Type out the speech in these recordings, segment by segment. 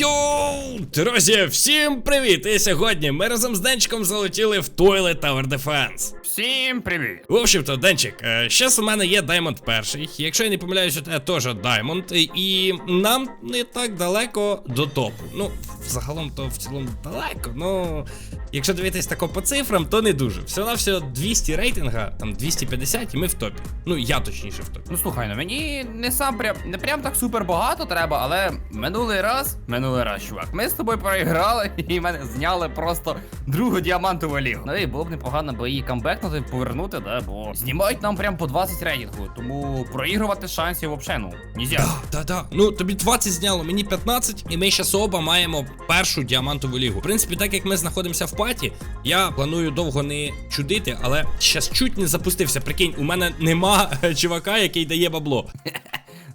Йоу, друзі, всім привіт! І сьогодні ми разом з Денчиком залетіли в Toilet Tower Defense. Всім привіт! В общем-то, Денчик, зараз у мене є Даймонд перший. Якщо я не помиляюсь, у тебе теж Даймонд. І нам не так далеко до топу. Ну, загалом то в цілому далеко. Ну, якщо дивитись тако по цифрам, то не дуже. Всього на всього 200 рейтинга, там 250, і ми в топі. Ну, я точніше в топі. Ну слухай, ну мені не сам прям не прям так супер багато треба, але минулий раз, минулий раз, чувак, ми з тобою проіграли і мене зняли просто другу діамантову лігу. Ну і було б непогано, бо її камбекнути, повернути, да, бо знімають нам прям по 20 рейтингу, тому проігрувати шансів взагалі, ну, нельзя. Да, да, да. Ну тобі 20 зняло, мені 15, і ми зараз оба маємо першу діамантову лігу. В принципі, так як ми знаходимося в паті, я планую довго не чудити, але щас чуть не запустився. Прикинь, у мене нема е, чувака, який дає бабло.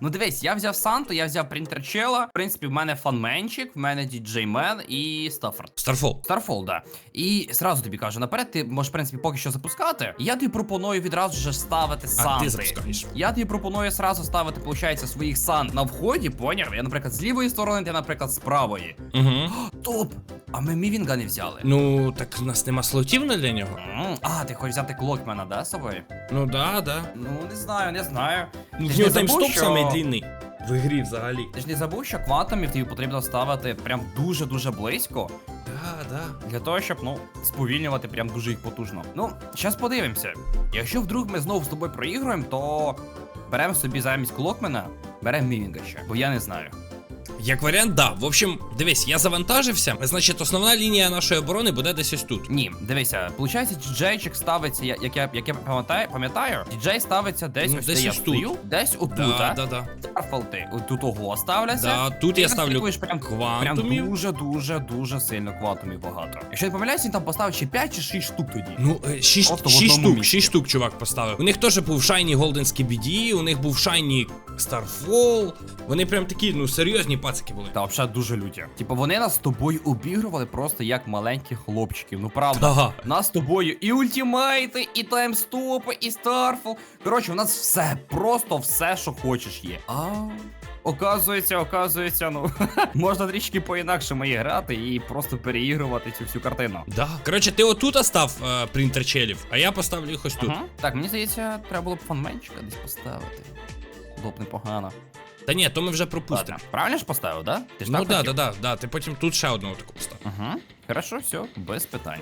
Ну дивись, я взяв Санту, я взяв принтерчела. В принципі, в мене фанменчик, в мене діджеймен і Стаффорд. Старфол. Старфол, да. І зразу тобі кажу, наперед ти можеш, в принципі, поки що запускати. Я тобі пропоную відразу ж ставити санти. запускаєш. Я тобі пропоную зразу ставити, виходить, своїх сан на вході, поняв? Я, наприклад, з лівої сторони, ти, наприклад, з правої. Угу. Топ! А ми мівінга не взяли. Ну, так у нас нема слотів для нього. М, А, ти хочеш взяти клокмена, да, з собою? Ну да, да. Ну, не знаю, не знаю. Ну, Ти в ж нього забув, таймстоп що- самий длинний. В ігрі взагалі. Ти ж не забув, що квантомів тобі потрібно ставити прям дуже-дуже близько. Да, да. Для того, щоб, ну, сповільнювати прям дуже їх потужно. Ну, зараз подивимося. Якщо вдруг ми знову з тобою проігруємо, то беремо собі замість Клокмена, беремо Мівінга ще, бо я не знаю. Як варіант, да. В общем, дивись, я завантажився. Значить, основна лінія нашої оборони буде десь ось тут. Ні, дивися, виходить, діджейчик ставиться, я- як я, як я пам'ятаю, пам'ятаю, діджей ставиться десь Ну, ось десь де я ось тут. стою, десь отут, Да, а? да, да. Старфалти, тут ого ставляться. Да, тут Ти я ставлю прям, прям дуже, дуже, дуже сильно квантумів багато. Якщо не помиляюсь, він там поставив ще 5 чи 6 штук тоді. Ну, е, шість, Просто в шість одному штук, місці. шість штук чувак поставив. У них теж був Shiny Golden Skibidi, у них був Shiny Starfall. Вони прям такі, ну, серйозні пацики були. Та взагалі дуже люті. Типу вони нас з тобою обігрували просто як маленьких хлопчиків. Ну правда. Ага. Нас з тобою і ультимейти, і таймстопи, і старфол. Коротше, у нас все, просто все, що хочеш є. А. Оказується, оказується, ну можна трішки по-інакшому і грати і просто переігрувати цю всю картину. Да. Коротше, ти отут став е, принтер челів, а я поставлю їх ось тут. Ага. Так, мені здається, треба було б фанменчика десь поставити. Було б непогано. Та ні, то ми вже пропустимо. Ладно, правильно ж поставив, да? Ти ж Ну так да, хотів? да, да, да. Ти потім тут ще одного таку постав. Ага. Хорошо, все, без питань.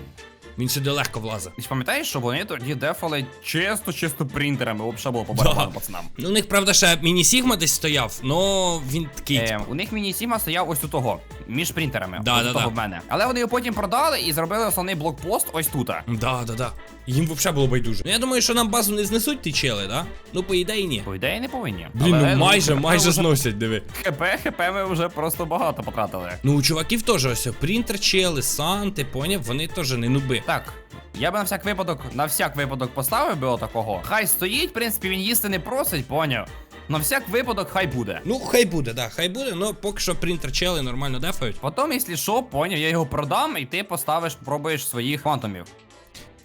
Він сюди легко влазить. Ти ж пам'ятаєш, що вони тоді дефали чисто-чисто принтерами, взагалі було по барабану пацанам. Ну, у них, правда, ще міні-сігма десь стояв, но він такий. Е, у них міні-сіма стояв ось у того, між принтерами. Да, ось да, того да. в мене. Але вони його потім продали і зробили основний блокпост ось тут. Да, да, да. Їм взагалі було байдуже. Ну я думаю, що нам базу не знесуть ті чели, да? Ну, по ідеї, ні. По ідеї не повинні. Блін, Але, ну майже, ХП майже вже- зносять, диви. ХП, ХП ми вже просто багато потратили. Ну, у чуваків теж ось принтер чели, санти, поняв, вони теж не нуби. Так. Я би на всяк випадок, на всяк випадок поставив би отакого. Хай стоїть, в принципі, він їсти не просить, поняв. На всяк випадок хай буде. Ну, хай буде, да, хай буде, але поки що принтер чели нормально дефають. Потім, якщо що, поняв, я його продам, і ти поставиш, пробуєш своїх фантомів.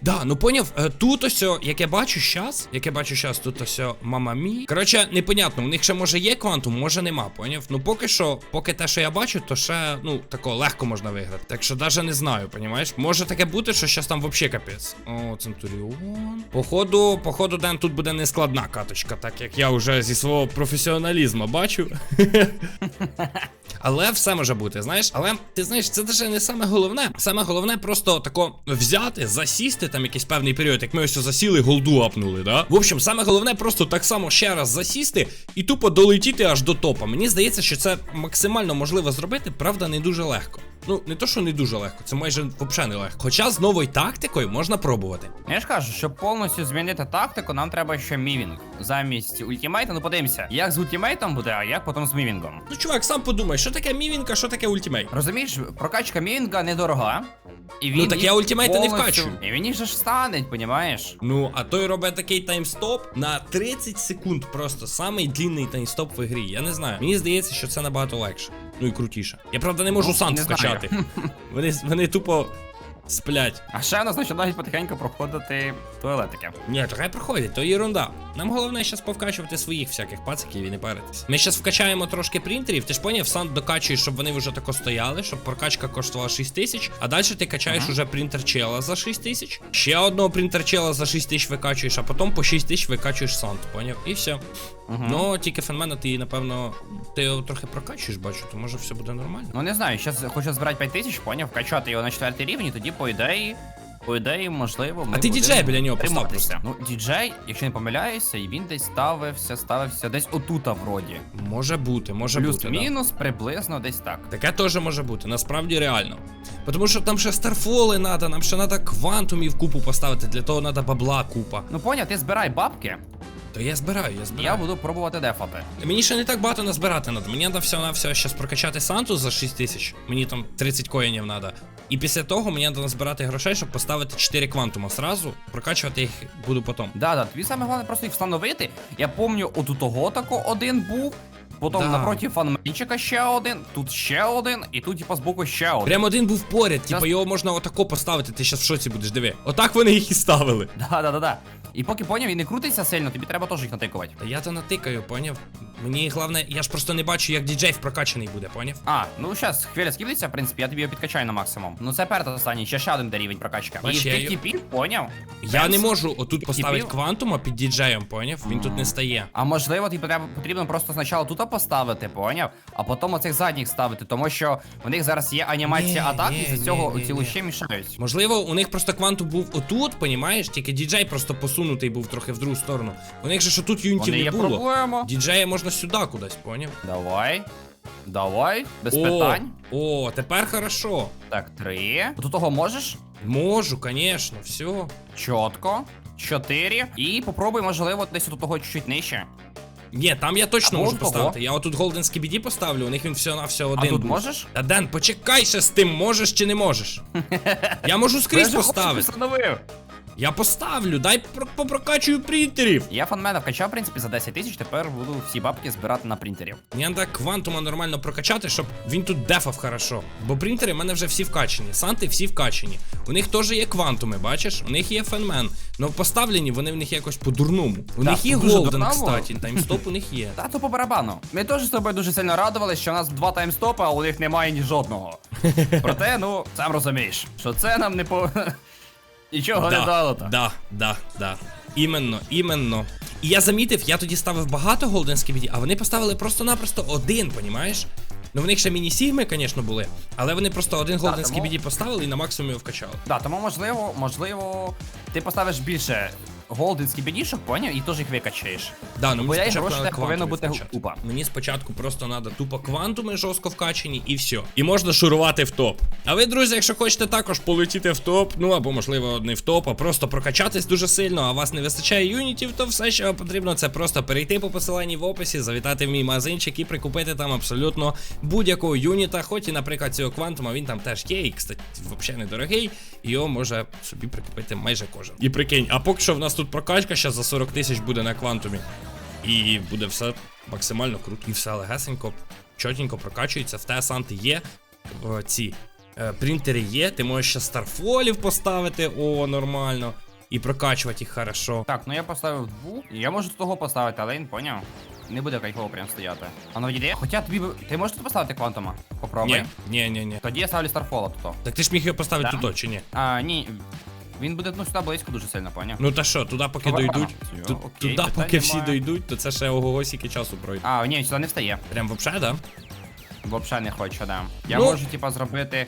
Да, ну поняв, е, тут ось, як я бачу щас, як я бачу щас, тут ось мама мі. Коротше, непонятно, у них ще може є квантум, може нема, поняв? Ну поки що, поки те, що я бачу, то ще, ну, тако легко можна виграти. Так що навіть не знаю, понімаєш? Може таке бути, що щас там вообще капець. О, Центуріон. Походу, походу, Ден, тут буде нескладна каточка, так як я вже зі свого професіоналізму бачу. Але все може бути, знаєш. Але ти знаєш, це даже не саме головне. Саме головне просто тако взяти, засісти там якийсь певний період, як ми ось засіли, голду апнули, да? В общем, саме головне просто так само ще раз засісти і тупо долетіти аж до топа. Мені здається, що це максимально можливо зробити, правда, не дуже легко. Ну, не то, що не дуже легко, це майже взагалі не легко. Хоча з новою тактикою можна пробувати. Я ж кажу, щоб повністю змінити тактику, нам треба ще мівінг. Замість ультимейта, ну подивимося, як з ультимейтом буде, а як потім з мівінгом. Ну, чувак, сам подумай, що таке мівінка, що таке ультимейт. Розумієш, прокачка мівінга недорога. І він Ну, так їх я ультимейта не повністю- вкачую. І він їх же ж станеть, понімаєш? Ну, а той робить такий таймстоп на 30 секунд. Просто самий длінний таймстоп в ігрі. Я не знаю. Мені здається, що це набагато легше. Ну і крутіше. Я правда не можу Ну, сант не вкачати. Вони, вони тупо Сплять. А ще нас починають потихеньку проходити туалетики. Ні, то хай проходять, то ерунда. Нам головне зараз повкачувати своїх всяких пациків і не паритись. Ми зараз вкачаємо трошки принтерів, ти ж поняв, сам докачуєш, щоб вони вже тако стояли, щоб прокачка коштувала 6 тисяч, а далі ти качаєш Ага. уже принтер чела за 6 тисяч, ще одного принтер чела за 6 тисяч викачуєш, а потім по 6 тисяч викачуєш санд, поняв? І все. Угу. Ну, тільки фенмена ти, напевно, ти його трохи прокачуєш, бачу, то може все буде нормально. Ну не знаю, зараз хочу збирати 5 тисяч, поняв, качати його на четвертий рівень, і тоді по ідеї. По ідеї, можливо, ми А ти будемо діджей біля нього постав триматися. Ну, діджей, якщо не помиляюся, і він десь ставився, ставився десь отута вроді. Може бути, може бути. да. Плюс-мінус, приблизно десь так. Таке теж може бути, насправді реально. Тому що там ще старфоли треба, нам ще треба квантумів купу поставити, для того треба бабла купа. Ну поняв, ти збирай бабки, То я збираю, я збираю. я буду пробувати дефати. Мені ще не так багато назбирати треба. Мені треба все на все зараз прокачати Санту за 6 тисяч. Мені там 30 коїнів треба. І після того мені треба назбирати грошей, щоб поставити 4 квантума сразу. Прокачувати їх буду потім. Да, да, тобі саме головне просто їх встановити. Я пам'ятаю, от у того тако один був. Потім Да. напроти фанменчика ще один, тут ще один, і тут типа збоку ще один. Прям один був поряд, Зараз- його можна отако поставити, ти зараз в шоці будеш, диви. Отак вони їх і ставили. Да, да, да, да. І поки поняв, він не крутиться сильно, тобі треба теж їх натикувати. Та я то натикаю, поняв? Мені головне, я ж просто не бачу, як діджей прокачаний буде, поняв? А, ну зараз хвиля скидиться, в принципі, я тобі його підкачаю на максимум. Ну це перед останній, ще ще один рівень прокачка. І я ти його- типів, поняв? Я не можу отут поставити квантума під діджеєм, поняв? Він тут не стає. А можливо, тобі треба потрібно просто спочатку тут поставити, поняв? А потім оцих задніх ставити, тому що в них зараз є анімація Ні, атак, ні, і ні, з цього ні, ці ні. лучі мішають. Можливо, у них просто квантум був отут, понімаєш? Тільки діджей просто посунутий був трохи в другу сторону. У них же що тут юнітів Вони не є було. проблема. Діджея можна сюди кудись, поняв? Давай. Давай, без о, питань. О, тепер хорошо. Так, три. До того можеш? Можу, конечно, все. Чітко. Чотири. І попробуй, можливо, десь до того чуть-чуть нижче. Ні, там я точно а можу поставити. Я отут Golden Skibidi поставлю, у них він все на все один. а тут був. можеш? Та Ден, почекай ще з тим, можеш чи не можеш. Я можу скрізь поставити. Я поставлю, дай про- попрокачую принтерів. Я фанмена вкачав, в принципі, за 10 тисяч, тепер буду всі бабки збирати на принтері. Мені треба квантума нормально прокачати, щоб він тут дефав хорошо. Бо принтери в мене вже всі вкачені. Санти всі вкачені. У них теж є квантуми, бачиш? У них є фенмен. Но поставлені вони в них якось по-дурному. У Так, них є голден, кстати. Таймстоп у них є. Та то по барабану. Ми теж з тобою дуже сильно радувалися, що у нас два таймстопи, а у них немає ні жодного. Проте, ну, сам розумієш, що це нам не по. Нічого не дало так. Да, да, да. Іменно, іменно. І я замітив, я тоді ставив багато Golden Skibidi, а вони поставили просто-напросто один, понімаєш? Ну в них ще міні-сігми, звісно, були, але вони просто один Golden тому- Skibidi поставили і на максимум його вкачали. Да, тому можливо, можливо, ти поставиш більше голденських бідішок, поняв, і теж їх викачаєш. Да, ну Бо я спочатку грошей повинно бути вкачати. купа. Мені спочатку просто треба тупо квантуми жорстко вкачені і все. І можна шурувати в топ. А ви, друзі, якщо хочете також полетіти в топ, ну або можливо не в топ, а просто прокачатись дуже сильно, а вас не вистачає юнітів, то все, що вам потрібно, це просто перейти по посиланні в описі, завітати в мій магазинчик і прикупити там абсолютно будь-якого юніта. Хоч і, наприклад, цього квантума він там теж є, і, кстати, взагалі недорогий, і його може собі прикупити майже кожен. І прикинь, а поки що в нас тут прокачка ще за 40 тисяч буде на квантумі. І буде все максимально круто. І все легесенько, чотенько прокачується. В санти є. О, ці е, принтери є. Ти можеш ще старфолів поставити, о, нормально. І прокачувати їх хорошо. Так, ну я поставив двох. Я можу того поставити, але він поняв. Не буде кайфово прям стояти. А ну відійди. Хоча тобі. Ти можеш тут поставити квантума? Попробуй. Ні, ні, ні, ні. Тоді я ставлю Старфола тут. Так ти ж міг його поставити Да. тут, чи ні? А, ні. Він буде ну сюди близько дуже сильно, поняв. Ну та що, туди поки Давай, дойдуть. Ту- Окей, туди питань поки всі немає. дойдуть, то це ще ого скільки часу пройде. А, ні, сюди не встає. Прям вообще, да? Взагалі не хочу, да. Я Ну. можу, типа, зробити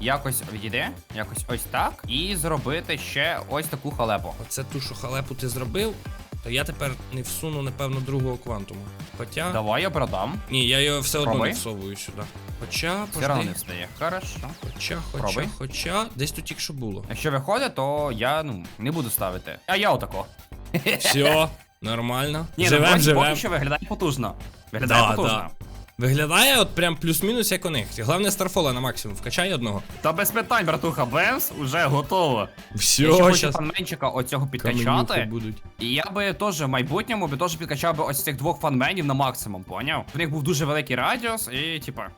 якось відійде, якось ось так, і зробити ще ось таку халепу. Оце ту, що халепу ти зробив, то я тепер не всуну, напевно, другого квантуму. Хоча. Давай я продам. Ні, я його все одно Пробуй. не всовую сюди. Хоча, Все не встає. Хорошо. Хоча, хоча, Пробуй. хоча, десь тут якщо що було. Якщо виходить, то я ну не буду ставити. А я отако. Все, нормально. Ні, живем, ну, поки живем. що виглядає потужно. Виглядає Да, потужно. Виглядає от прям плюс-мінус, як у них. Головне старфола на максимум. Вкачай одного. Та без питань, братуха, Бенс уже готово. Все, я ще хочу щас фанменчика оцього каменюки підкачати. будуть. І я би теж в майбутньому би теж підкачав би ось цих двох фанменів на максимум, поняв? В них був дуже великий радіус, і типа.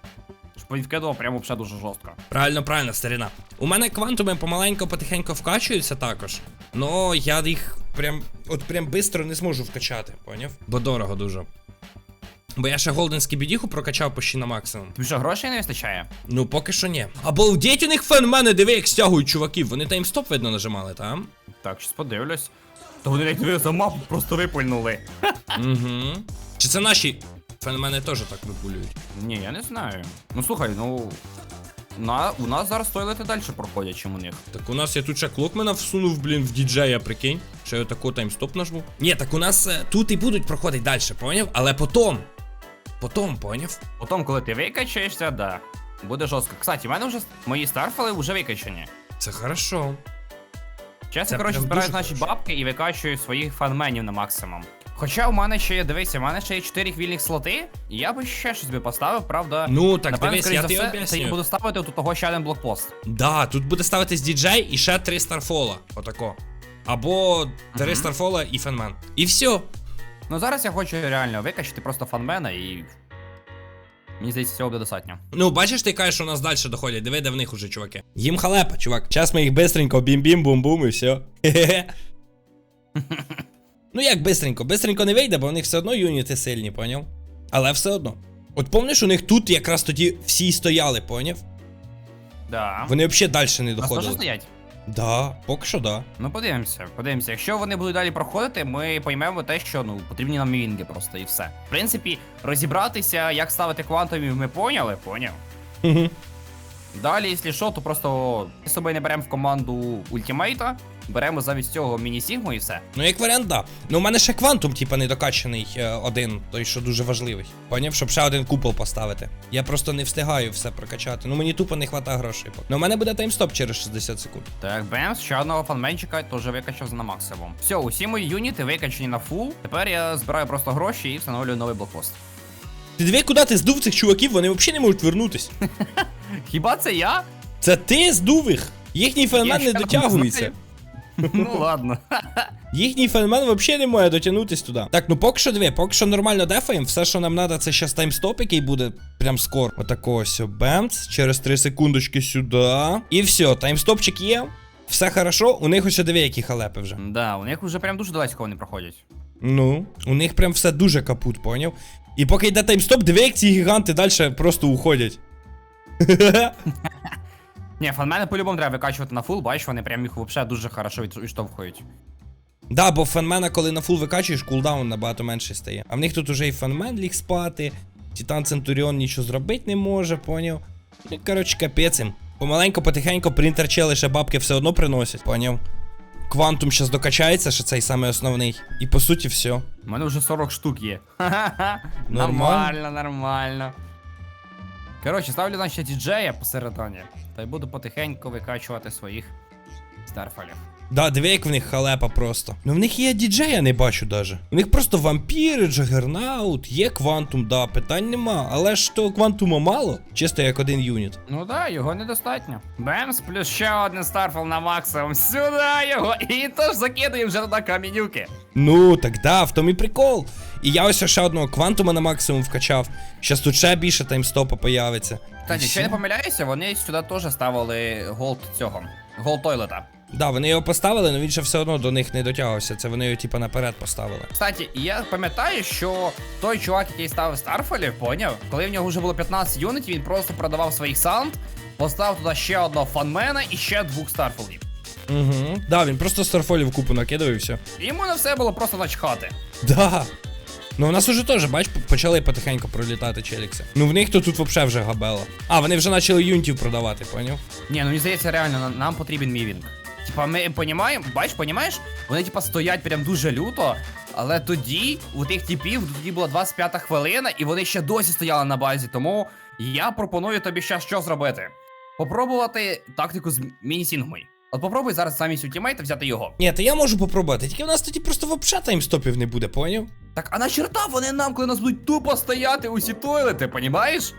Вкидував прямо вже дуже жорстко. Правильно, правильно, старина. У мене квантуми помаленько потихенько вкачуються також. Но я їх прям от прям бистро не зможу вкачати, поняв? Бо дорого дуже. Бо я ще голденський бідіху прокачав почти на максимум. Тобі що, грошей не вистачає? Ну, поки що ні. Обалдеть у них фенмени, диви, як стягують чуваків. Вони таймстоп, видно, нажимали, там? Так, щось подивлюсь. То вони як диви за мапу просто випульнули. Угу. Чи це наші фенмени теж так випулюють? Ні, я не знаю. Ну слухай, ну. На, у нас зараз тойлети далі проходять, чим у них. Так у нас я тут ще клокмена всунув, блін, в діджея, прикинь. Ще я таку таймстоп нажму. Ні, так у нас е, тут і будуть проходити далі, поняв? Але потом. Потом, поняв? Потім, коли ти викачаєшся, да. Буде жорстко. Кстати, в мене вже мої старфали вже викачані. Це хорошо. Чесно, Це коротше, прям збираю дуже наші хорошо. бабки і викачую своїх фанменів на максимум. Хоча у мене ще є, дивися, у мене ще є 4 вільних слоти, і я би ще щось би поставив, правда. Ну, так Напевно, дивись, скоріш я за тобі все, Це я буду ставити тут того ще один блокпост. Да, тут буде ставитись діджей і ще три старфола. Отако. Або три старфола і фенмен. І все. Ну зараз я хочу реально викачати просто фанмена і. Мені здається, цього буде достатньо. Ну, бачиш, ти кажеш, що у нас далі доходять. Диви, де в них уже, чуваки. Їм халепа, чувак. Час ми їх бистренько бім-бім-бум-бум і все. Ну як бистренько? Бистренько не вийде, бо в них все одно юніти сильні, поняв? Але все одно. От помниш, у них тут якраз тоді всі стояли, поняв? Да. Вони взагалі далі не нас теж стоять? Да, поки що да. Ну подивимося, подивимося. Якщо вони будуть далі проходити, ми поймемо те, що ну потрібні нам мівінги просто і все. В принципі, розібратися, як ставити квантові, ми поняли, поняв. Далі, якщо що, то просто ми з собою не беремо в команду ультимейта, беремо замість цього міні-сігму і все. Ну, як варіант, да. Ну, у мене ще квантум, типа, недокачаний е, один, той, що дуже важливий. Поняв, щоб ще один купол поставити. Я просто не встигаю все прокачати. Ну мені тупо не хватає грошей. Ну, у мене буде таймстоп через 60 секунд. Так, бемс, ще одного фанменчика теж викачав на максимум. Все, усі мої юніти викачані на фул. Тепер я збираю просто гроші і встановлюю новий блокпост. Ти диви, куди ти здув цих чуваків, вони взагалі не можуть вернутись. Хіба це я? Це ти здув їх. Їхній феномен Я не ще дотягується. знаю. Ну ладно. Їхній феномен взагалі не має дотягнутись туди. Так, ну поки що диви, поки що нормально дефаємо. Все, що нам треба, це зараз таймстоп, який буде прям скоро. Отако ось бемц. Через 3 секундочки сюди. І все, таймстопчик є. Все хорошо, у них ось диви, які халепи вже. Да, у них вже прям дуже далеко вони проходять. Ну, у них прям все дуже капут, поняв? І поки йде таймстоп, диви, як ці гіганти далі просто уходять. Ні, фанмени по-любому треба викачувати на фул, бачиш, вони прям їх взагалі дуже хорошо від- відштовхують. Да, бо фанмена, коли на фул викачуєш, кулдаун набагато менше стає. А в них тут уже і фанмен ліг спати, Титан Центуріон нічого зробити не може, поняв? Ну, коротше, капець їм. Помаленько, потихенько, принтер ще бабки все одно приносять, поняв? Квантум зараз докачається, що цей самий основний. І по суті все. У мене вже 40 штук є. Нормально. Нормально, нормально. Коротше, ставлю наші діджея посередині. Та й буду потихеньку викачувати своїх старфалів. Да, диви, як в них халепа просто. Ну в них є діджея, не бачу даже. У них просто вампіри, джагернаут, є квантум, да, питань нема. Але ж то квантума мало, чисто як один юніт. Ну да, його недостатньо. Бемс, плюс ще один старфал на максимум. Сюди його! І тож закидуємо вже туди камінюки. Ну, так да, в тому і прикол. І я ось ще одного квантума на максимум вкачав. Щас тут ще більше таймстопа появиться. Кстати, І якщо я не помиляюся, вони сюди теж ставили голд цього. Голд тойлета. Да, вони його поставили, але він ще все одно до них не дотягувався. Це вони його типа наперед поставили. Кстати, я пам'ятаю, що той чувак, який ставив Старфолів, поняв, коли в нього вже було 15 юнітів, він просто продавав своїх саунд, поставив туди ще одного фанмена і ще двох Старфолів. Угу. Да, він просто старфолів купу накидав і все. Йому на все було просто начхати. Да. Ну у нас уже теж, бач, почали потихеньку пролітати челікси. Ну в них то тут вообще вже габела. А, вони вже почали юнітів продавати, поняв? Ні, ну мені здається, реально нам потрібен мівінг. Типа, ми понімаємо, бач, понімаєш? Вони типа стоять прям дуже люто, але тоді у тих типів тоді була 25 хвилина, і вони ще досі стояли на базі. Тому я пропоную тобі ще що зробити. Попробувати тактику з міні-сінгмой. От попробуй зараз замість ультимейта взяти його. Ні, то я можу попробувати, тільки в нас тоді просто вообще таймстопів не буде, поняв? Так, а на черта вони нам, коли нас будуть тупо стояти усі тойлети, понімаєш?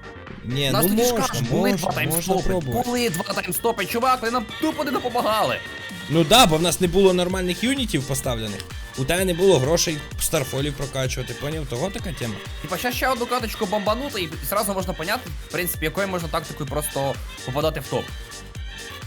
Ні, Нас ну тоді ж можна, кажуть, були два можна, можна таймстопи. пробувати. Були два таймстопи, чувак, вони нам тупо не допомагали. Ну да, бо в нас не було нормальних юнітів поставлених. у тебе не було грошей старфолів прокачувати, поняв? Того така тема. Типа, ще ще одну каточку бомбанути, і зразу можна поняти, в принципі, якою можна тактикою просто попадати в топ.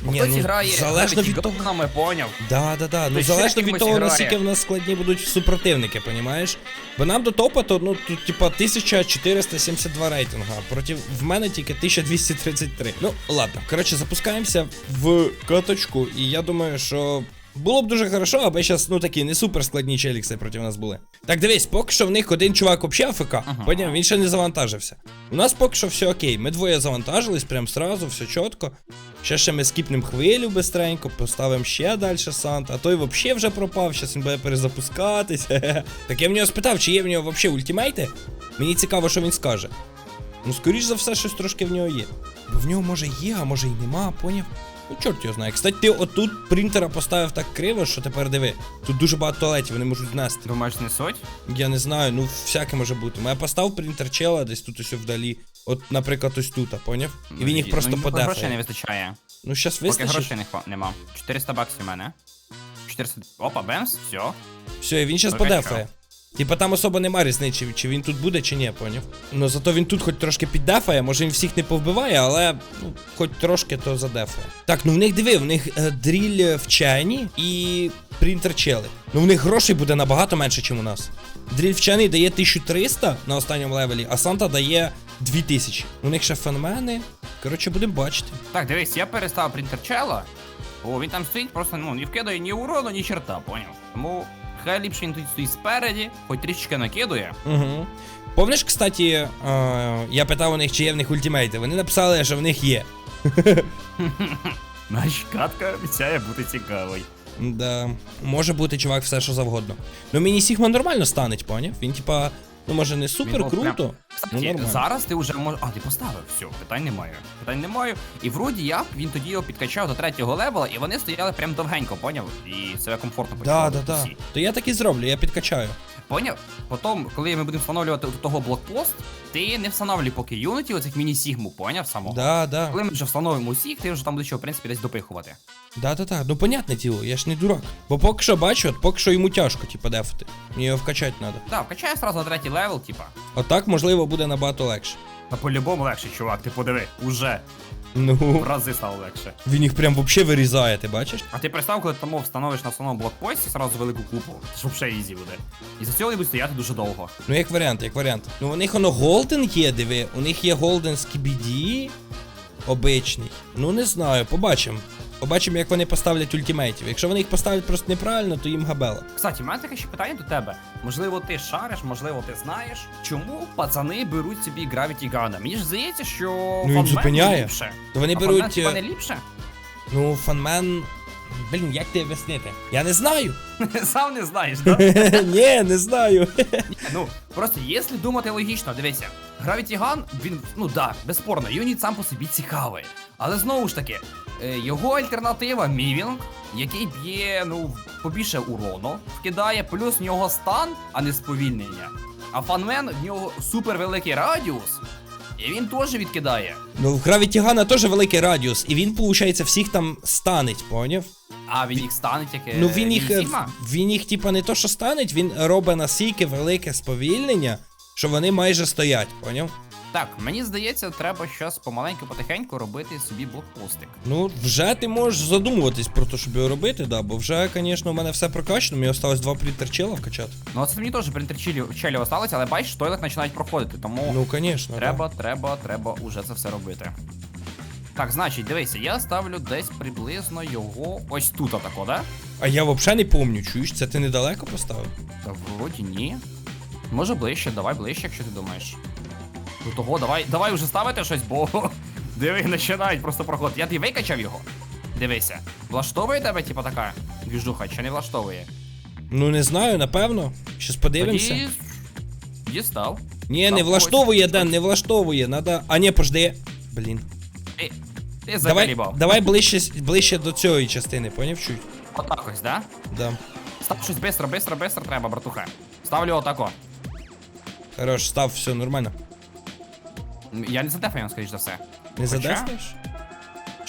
Бо Ні, хтось ну, грає залежно від того. Ми поняв. Да, да, да. Ну Тобто залежно від якимось того, грає. наскільки в нас складні будуть супротивники, понімаєш? Бо нам до топа, то ну тут типа 1472 рейтинга, проти в мене тільки 1233. Ну, ладно. Коротше, запускаємося в каточку, і я думаю, що. Було б дуже хорошо, аби зараз, ну такі не супер складні челікси проти нас були. Так, дивись, поки що в них один чувак взагалі АФК, Ага. поняв, він ще не завантажився. У нас поки що все окей. Ми двоє завантажились, прям сразу, все чітко. Ще ще ми скіпнем хвилю бистренько, поставимо ще далі сант, а той взагалі вже пропав, зараз він буде перезапускатись. Так я в нього спитав, чи є в нього взагалі ультимейти. Мені цікаво, що він скаже. Ну, скоріш за все, щось трошки в нього є. Бо в нього може є, а може й нема, поняв? Ну, чорт його знає. Кстати, ти отут принтера поставив так криво, що тепер диви. Тут дуже багато туалетів, вони можуть внести. Думаєш, не суть? Я не знаю, ну всяке може бути. Я поставив принтер чела десь тут ось вдалі. От, наприклад, ось тут, а поняв? І він їх Ну, просто ну, Грошей не вистачає. Ну, щас Поки вистачить. грошей не нема. 400 баксів у мене. 400... Опа, бемс, все. Все, і він щас подефає. Типа там особо нема різниці, чи він тут буде, чи ні, поняв? Ну зато він тут хоч трошки піддефає, може він всіх не повбиває, але ну, хоч трошки то задефає. Так, ну в них диви, в них е, дріль вчені і принтер чели. Ну в них грошей буде набагато менше, ніж у нас. Дріль вчений дає 1300 на останньому левелі, а Санта дає 2000. У них ще фенмени. Коротше, будемо бачити. Так, дивись, я перестав принтер чела. О, він там стоїть, просто ну, не вкидає ні урону, ні черта, поняв. Тому хай ліпше він тут стоїть спереді, хоч трішечки накидує. Угу. Помниш, кстати, е, я питав у них, чи є в них ультимейти. Вони написали, що в них є. Наш катка обіцяє бути цікавий. Да. Може бути, чувак, все що завгодно. Ну, міні Сігма нормально станеть, поняв? Він, типа, ну може не супер круто. Ну, Кстати, нормально. зараз ти вже можеш. А, ти поставив, все, питань немає. Питань немає. І вроді як він тоді його підкачав до третього левела, і вони стояли прям довгенько, поняв? І себе комфортно Да, почували да, да. всі. То я так і зроблю, я підкачаю. Поняв? Потім, коли ми будемо встановлювати у того блокпост, ти не встановлюй поки юніті, оцих міні-сігму, поняв самого? Да, да. Коли ми вже встановимо усіх, ти вже там до чого, в принципі, десь допихувати. Да, да, да. Ну, понятне діло, я ж не дурак. Бо поки що бачу, от поки що йому тяжко, типа, дефати. Мені його вкачати треба. Так, вкачай сразу на третій левел, типа. Отак, можливо, буде набагато легше. Та по-любому легше, чувак, ти подиви, уже Ну, в рази стало легше. він їх прям вообще вирізає, ти бачиш? А ти представ, коли тому встановиш на основному блокпості сразу велику купу. Це ж взагалі ізі буде. І за цього вони будуть стояти дуже довго. Ну, як варіант, як варіант. Ну, у них воно голден є, диви. У них є голден з скібіді. Обичний. Ну, не знаю, побачимо. Побачимо, як вони поставлять ультимейтів. Якщо вони їх поставлять просто неправильно, то їм габела. Кстати, в мене таке ще питання до тебе. Можливо, ти шариш, можливо, ти знаєш, чому пацани беруть собі Gravity Gun? Мені ж здається, що Ну, він фанмен зупиняє. ліпше. То вони а беруть. фанмен хіба е, не ліпше? Ну, фанмен. Блін, як ти об'яснити? Я не знаю. Сам не знаєш, да? Ні, не знаю. ну, просто якщо думати логічно, дивися, Gravity Gun, він, ну да, безспорно, юніт сам по собі цікавий. Але знову ж таки, його альтернатива Мівінг, який б'є, ну, побільше урону, вкидає, плюс в нього стан, а не сповільнення. А фанмен в нього супер великий радіус, і він теж відкидає. Ну, в Gravity Gun теж великий радіус, і він, виходить, всіх там станеть, поняв? А він їх станеть як Ну він їх, е, він їх, типа, не то, що станеть, він робить настільки велике сповільнення, що вони майже стоять, поняв? Так, мені здається, треба щас помаленьку потихеньку робити собі блокпостик. Ну, вже ти можеш задумуватись про те, щоб його робити, да, бо вже, звісно, у мене все прокачано, мені осталось два принтерчела вкачати. Ну, це мені теж принтер челів, челів осталось, але бачиш, тойлет починають проходити, тому Ну, звісно. треба, треба, треба уже це все робити. Так, значить, дивися, я ставлю десь приблизно його ось тут, отако, да? А я взагалі не помню, чуєш, це ти недалеко поставив? Та вроді ні. Може ближче, давай ближче, якщо ти думаєш. Ну того, давай, давай уже ставити щось, бо диви, починають просто проходити. Я ти викачав його. Дивися, влаштовує тебе, типа така двіжуха, чи не влаштовує? Ну, не знаю, напевно. Щас подивимося. Тоді дістав. Ні, не влаштовує, Ден, не влаштовує. Надо. А ні, пожди. Блін. Ти, ти Давай, закалібав. давай ближче, ближче до цієї частини, поняв чуть? Отак ось, да? Да. Став щось бистро, бистро, бистро треба, братуха. Ставлю отако. Хорош, став, все нормально. Я не задефаю, скоріш за все. Не Хоча- задефаєш?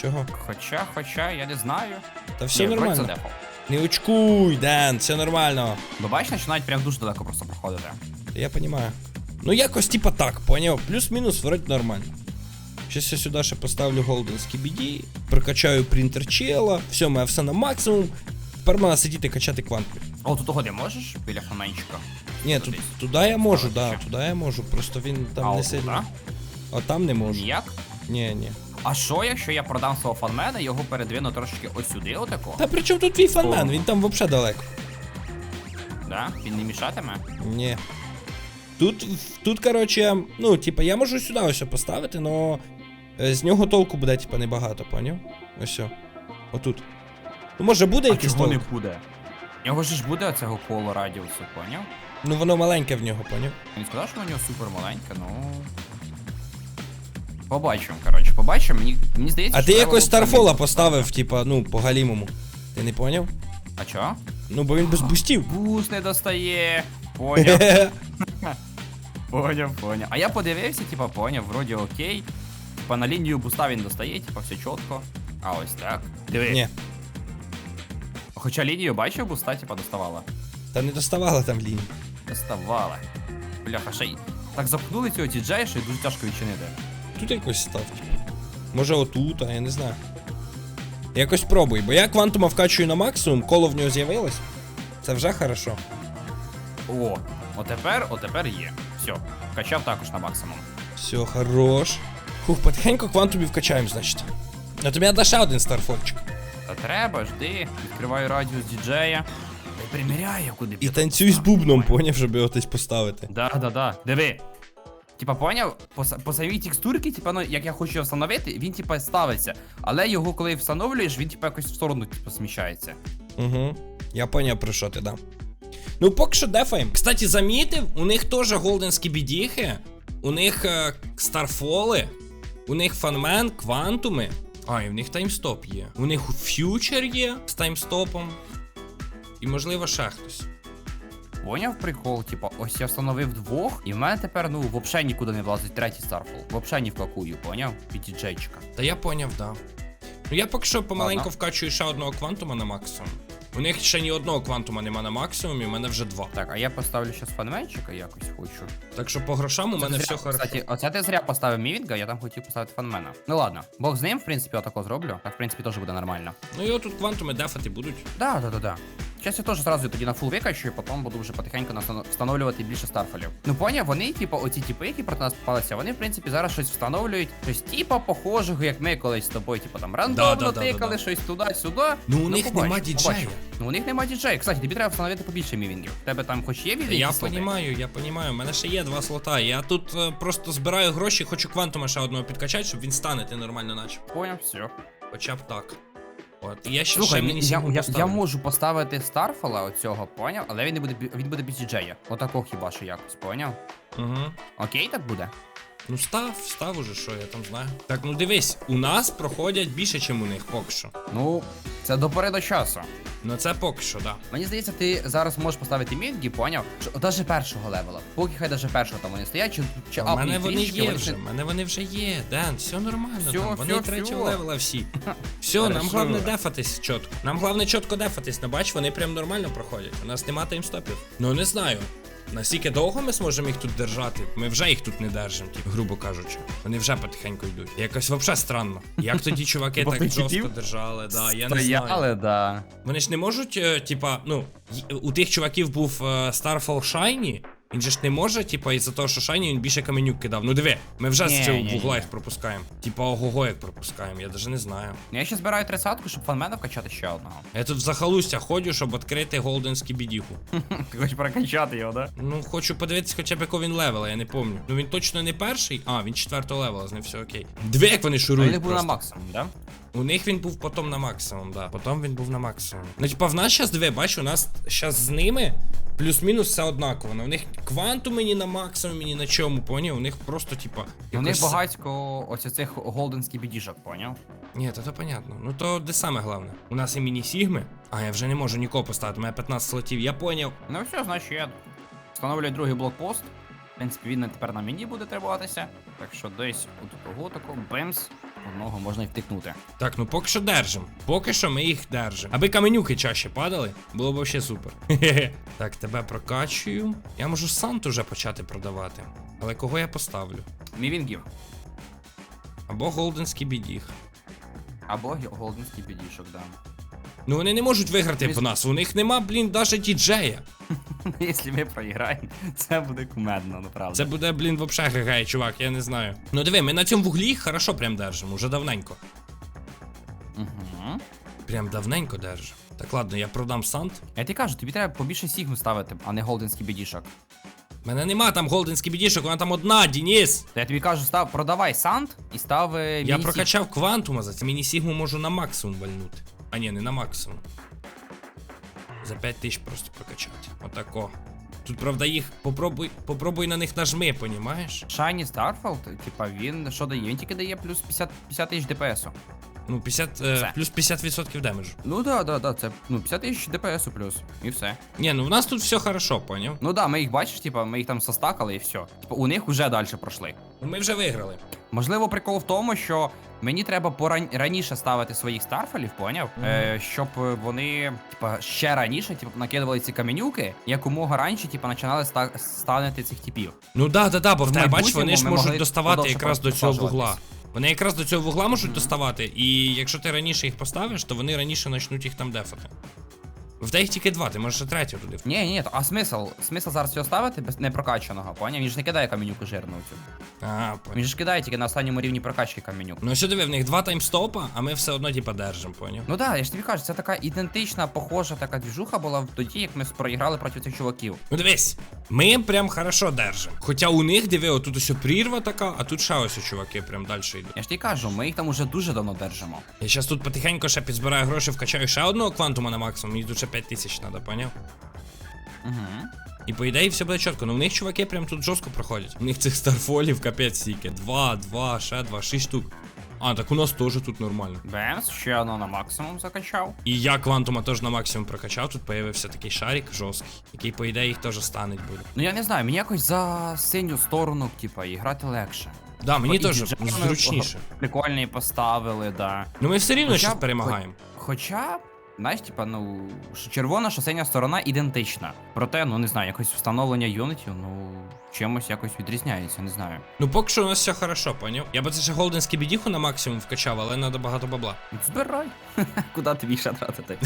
Чого? Хоча, хоча, я не знаю. Та все Ні, вроді нормально. задефав. Не очкуй, Ден, все нормально. Бо бачиш, починають прям дуже далеко просто проходити. Я понимаю. Ну якось типа так, поняв? Плюс-мінус вроде нормально. Щас я сюди ще поставлю Golden Skibidi, прокачаю принтер чела, все, моє все на максимум. Тепер можна сидіти качати кванту. О, тут ходи можеш біля фоненчика? Ні, тут, туди я можу, да, туди я можу, просто він там а не от сильно. туди? А там не можу. Ніяк? Ні, ні. А що, якщо я продам свого фанмена, його передвину трошки ось сюди, отако? Та при чому тут твій фанмен? Він там взагалі далеко. Да? Він не мішатиме? Ні. Тут, тут, короче, ну, типа, я можу сюди ось поставити, но е, з нього толку буде, типа, небагато, поняв? Ось. Отут. Ну, може буде А якийсь чого толк? не буде? В нього ж буде оцього коло радіусу, поняв? Ну воно маленьке в нього, поняв? Він сказав, що у нього супер маленьке, ну. Побачимо, коротше, побачимо. Мені, мені здається, А ти якось Старфола поставив, типа, ну, по галімому. Ти не поняв? А чо? Ну, бо він без бустів. Буст не достає. Поняв, поняв, поняв. А я подивився, типа, поняв, вроді окей. Типа на лінію буста він достає, типа все чітко. А ось так. Диви. Ні. Хоча лінію бачив, буста, типа, доставала. Та не доставала там лінії. Доставала. Бляха, ще й. Так запхнули цього діджея, що й дуже тяжко відчинити. Тут якось став. Може отут, а я не знаю. Якось пробуй, бо я квантума вкачую на максимум, коло в нього з'явилось. Це вже хорошо. О, отепер, отепер є. Все, качав також на максимум. Все, хорош. Хух, потихеньку квантумі вкачаємо, значить. А тобі я ще один старфольчик. Та треба, жди. Відкриваю радіус діджея. Приміряю, куди І танцюй з бубном, поняв, щоб його десь поставити. Да, да, да. Диви. Типа, поняв, по, по самій текстурці, типа, ну, як я хочу його встановити, він типа ставиться. Але його, коли встановлюєш, він типа якось в сторону типу, сміщається. Угу. Я поняв, про що ти, да. Ну, поки що дефаєм. Кстати, замітив, у них теж голденські бідіхи, у них е, старфоли, у них фанмен, квантуми. А, і в них таймстоп є. У них фьючер є з таймстопом. І, можливо, ще хтось. Поняв прикол, типа, ось я встановив двох, і в мене тепер, ну, взагалі нікуди не влазить третій старфол. Взагалі ні в какую, поняв? Під діджейчика. Та я поняв, да. Ну я поки що помаленьку Ладно. вкачую ще одного квантума на максимум. У них ще ні одного квантума нема на максимумі, у мене вже два. Так, а я поставлю зараз фанменчика якось хочу. Так що по грошам у мене все хорошо. Кстати, оце ти зря поставив мівінга, я там хотів поставити фанмена. Ну ладно, Бог з ним, в принципі, отако зроблю. Так, в принципі, теж буде нормально. Ну і отут квантуми дефати будуть. Да, да, да, да. Зараз я теж зразу тоді на фул викачу, і потім буду вже потихеньку настанов- встановлювати більше старфолів. Ну поняв, вони, типу, оці типи, які проти нас попалися, вони, в принципі, зараз щось встановлюють, щось типа похожого, як ми колись з тобою, типу там рандомно да, да, да, тикали, да. щось туди-сюди. Ну, у них побачимо, нема побачимо. Ну у них нема діджея. Кстати, тобі треба встановити побільше мівінгів. У тебе там хоч є мівінги? Я слоти? понімаю, я понімаю. У мене ще є два слота. Я тут е, просто збираю гроші, хочу квантума ще одного підкачати, щоб він стане ти нормально наче. Поняв, все. Хоча б так. От. І я ще Слухай, ще мені- я, я, я можу поставити Старфола оцього, поняв, але він не буде бі- він буде без діджея. Отако хіба що якось, поняв? Угу. Окей, так буде? Ну став, став уже, що я там знаю. Так, ну дивись, у нас проходять більше, ніж у них поки що. Ну, це до пори до часу. Ну це поки що, да. Мені здається, ти зараз можеш поставити мінги, поняв? Що першого левела. Поки хай навіть першого там вони стоять, чи, чи У мене апнуть вони трішки, є вже, мене вони вже є, Ден, все нормально Всьо, там, вони всьо, третього всьо. левела всі. Все, нам Хорошо. головне дефатись чітко. Нам головне чітко дефатись, ну бач, вони прям нормально проходять. У нас нема таймстопів. Ну не знаю. Наскільки довго ми зможемо їх тут держати? Ми вже їх тут не держимо, типу, грубо кажучи. Вони вже потихеньку йдуть. Якось взагалі странно. Як тоді чуваки так жорстко держали, да, я не знаю. Стояли, да. Вони ж не можуть, е, типа, ну, у тих чуваків був е, Starfall Shiny. Він же ж не може, типа, із-за того, що Shiny він більше каменюк кидав. Ну диви, ми вже з Ні, цього ні, вугла ні. їх пропускаємо. Типа ого-го як пропускаємо, я навіть не знаю. Ну, Я ще збираю тридцятку, щоб фанмена вкачати ще одного. Я тут в ходжу, щоб відкрити голденський бідіху. Ти хочеш прокачати його, да? Ну, хочу подивитися хоча б якого він левела, я не пам'ятаю. Ну він точно не перший. А, він четвертого левела, з ним все окей. Диви, як вони У шурують. них був на просто. максимум, да? У них він був потім на максимум, да. Потім він був на максимум. Ну, типа, в нас зараз диви, бачу, у нас зараз з ними плюс-мінус все однаково. Ну, у них квантуми ні на максимумі, ні на чому, поняв? У них просто, типа. І у них якось- багатько ось цих голденських бідіжок, поняв? Ні, то то понятно. Ну то де саме головне? У нас і міні-сігми. А, я вже не можу нікого поставити, у мене 15 слотів, я поняв. Ну все, значить я встановлюю другий блокпост. В принципі, він тепер на мені буде триматися. Так що десь от того тако, бемс. Одного можна й втикнути. Так, ну поки що держим. Поки що ми їх держимо. Аби каменюки чаще падали, було б взагалі супер. Так, тебе прокачую. Я можу Сант вже почати продавати. Але кого я поставлю? Мівінгів. Або Голденський бідіг. Або голденський бідішок, да. Ну вони не можуть виграти по нас. У них нема, блін, навіть діджея. Якщо ми програємо, це буде кумедно, направда. Це буде, блін, вообще гегай, чувак, я не знаю. Ну диви, ми на цьому вуглі їх хорошо прям держимо, уже давненько. Угу. Прям давненько держимо. Так, ладно, я продам Сант. Я тобі кажу, тобі треба побільше сігму ставити, а не голденський бідішок. Мене нема там голденський бідішок, вона там одна, Дініс. То я тобі кажу, став, продавай сант і став е, Я прокачав квантума за це. Міні-сігму можу на максимум вальнути. А ні, не на максимум. За 5 тисяч просто прокачати. Отако. Тут, правда, їх попробуй, попробуй на них нажми, понімаєш? Shiny Starfall, типа він що дає? Він тільки дає плюс 50 50 тисяч ДПС. Ну, 50, е, Все. плюс 50% демеджу. Ну да, да, да, це ну 50 тисяч ДПС плюс. І все. Ні, ну в нас тут все хорошо, поняв? Ну да, ми їх бачиш, типа, ми їх там состакали і все. Типа, у них вже далі пройшли. Ну ми вже виграли. Можливо, прикол в тому, що мені треба поран... раніше ставити своїх старфелів, поняв? Е, щоб вони, типа, ще раніше, типа, накидували ці каменюки, якомога раніше, типа, починали ста... станити цих типів. Ну да, да, да, бо в тебе, бач, майбутньому вони ж ми можуть могли доставати якраз до цього вугла. Вони якраз до цього вугла можуть доставати, і якщо ти раніше їх поставиш, то вони раніше почнуть їх там дефати. В їх тільки два, ти можеш ще третього туди. Ні, ні, а смисл? Смисл зараз цього ставити без непрокачаного, поняв? Він ж не кидає каменюку жирну цю. А, понял. Він ж кидає тільки на останньому рівні прокачки каменюк. Ну що диви, в них два таймстопа, а ми все одно типа держимо, поняв? Ну да, я ж тобі кажу, це така ідентична, похожа така двіжуха була тоді, як ми проіграли проти цих чуваків. Ну дивись, ми прям хорошо держимо. Хоча у них, диви, отут ось прірва така, а тут ще ось чуваки прям далі йдуть. Я ж тобі кажу, ми їх там уже дуже давно держимо. Я зараз тут потихеньку ще підзбираю гроші, вкачаю ще одного квантума на максимум, мені тут ще 5 тисяч треба, поняв? Угу. І по ідеї все буде чітко. Ну в них чуваки прям тут жорстко проходять. У них цих старфолів капець стільки. Два, два, ще два, шість штук. А, так у нас теж тут нормально. Бемс, ще одно на максимум закачав. І я квантума теж на максимум прокачав. Тут появився такий шарик жорсткий, який, по ідеї, їх теж станеть буде. Ну я не знаю, мені якось за синю сторону, типа, і грати легше. Да, мені І теж зручніше. Прикольні поставили, да. Ну ми все рівно Хоча щось перемагаємо. Хоча, знаєш, типа, ну, що червона, що синя сторона ідентична. Проте, ну не знаю, якось встановлення юнітів, ну, чимось якось відрізняється, не знаю. Ну поки що у нас все хорошо, поняв? Я би це ще голденський бідіху на максимум вкачав, але треба багато бабла. Збирай. Куди тобі ще тратити?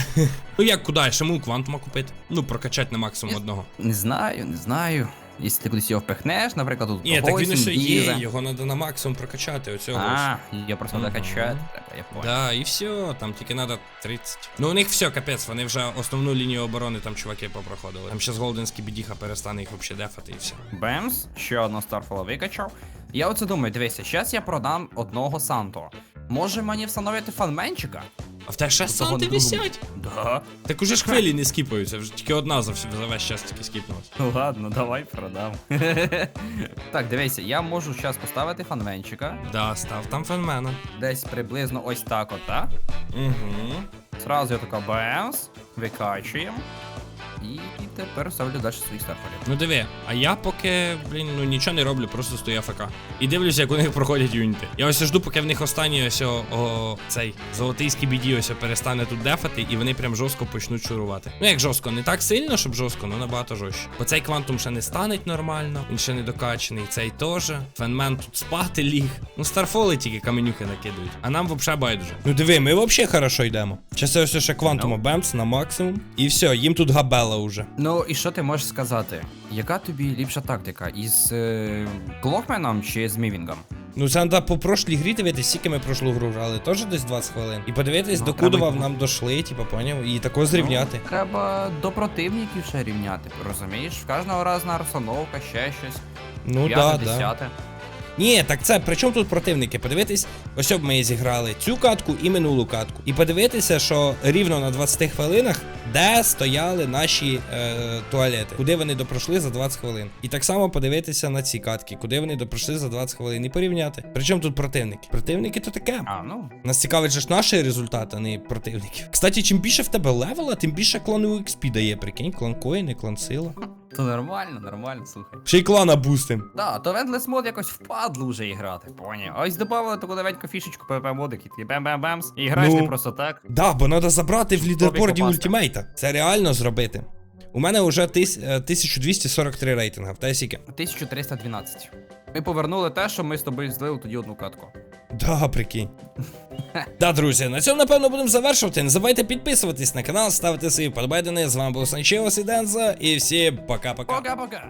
Ну як куди? Ще му квантума купити? Ну, прокачати на максимум одного. Не знаю, не знаю. Якщо ти кудись його впихнеш, наприклад, тут Ні, так він ще є, його треба на максимум прокачати. Оцього. ось. А, я просто докачати треба, я понял. Да, і все, там тільки треба 30. Ну у них все, капець, вони вже основну лінію оборони там чуваки попроходили. Там ще з голденський бідіха перестане їх взагалі дефати і все. Бемс, ще одного старфола викачав. Я оце думаю, дивися, зараз я продам одного Санто. Може мені встановити фанменчика? А в тебе ще санти висять? Да. Так уже ж хвилі не скіпаються, вже тільки одна за, все за весь час тільки скіпнулась. Ну ладно, давай продам. так, дивися, я можу зараз поставити фанменчика. Да, став там фенмена. Десь приблизно ось так от, так? Угу. Сразу я така бемс, викачуємо. І, тепер ставлю далі свої старфолів. Ну диви, а я поки, блін, ну нічого не роблю, просто стою АФК. І дивлюся, як у них проходять юніти. Я ось жду, поки в них останній ось о, о, цей золотийський біді ось перестане тут дефати, і вони прям жорстко почнуть шурувати. Ну як жорстко, не так сильно, щоб жорстко, ну набагато жорстче. Бо цей квантум ще не станеть нормально, він ще не докачаний, цей теж. Фенмен тут спати ліг. Ну старфоли тільки каменюхи накидують. А нам взагалі байдуже. Ну диви, ми взагалі хорошо йдемо. Часи ось ще квантума бемс на максимум. І все, їм тут габела уже. Ну і що ти можеш сказати? Яка тобі ліпша тактика? Із е, Клокменом чи з Мівінгом? Ну, це треба по прошлій грі дивитись, скільки ми прошлу гру грали, теж десь 20 хвилин. І подивитись, Ну, докуди треба нам дошли, типу, поняв, і тако зрівняти. Ну, треба до противників ще рівняти, розумієш? В кожного різна розстановка, ще щось. Ну да, да. десяте. Ні, так це при чому тут противники? Подивитись, ось щоб ми зіграли цю катку і минулу катку. І подивитися, що рівно на 20 хвилинах, де стояли наші е, туалети, куди вони допройшли за 20 хвилин. І так само подивитися на ці катки, куди вони допройшли за 20 хвилин, і порівняти. Причому тут противники? Противники то таке. А, ну. Нас цікавить же ж наші результати, а не противників. Кстати, чим більше в тебе левела, тим більше кланову XP дає, прикинь, клан коїни, клан сила. То нормально, нормально, слухай. Ще й клана бустим. Да, то Вендлес мод якось впадло вже грати, поняв. Ось додавали таку новеньку фішечку PvP модик, і такий бем-бем-бемс. І граєш Ну. не просто так. Да, бо треба забрати в лідерборді попасти. ультимейта. Це реально зробити. У мене вже тис, е, 1243 рейтинга. В тебе скільки? 1312. Ми повернули те, що ми з тобою злили тоді одну катку. Да, прикинь. да, друзі, на цьому напевно будемо завершувати. Не забувайте підписуватись на канал, ставити свої вподобайдени. З вами був Санчеос і Денза, і всім пока-пока. Пока-пока!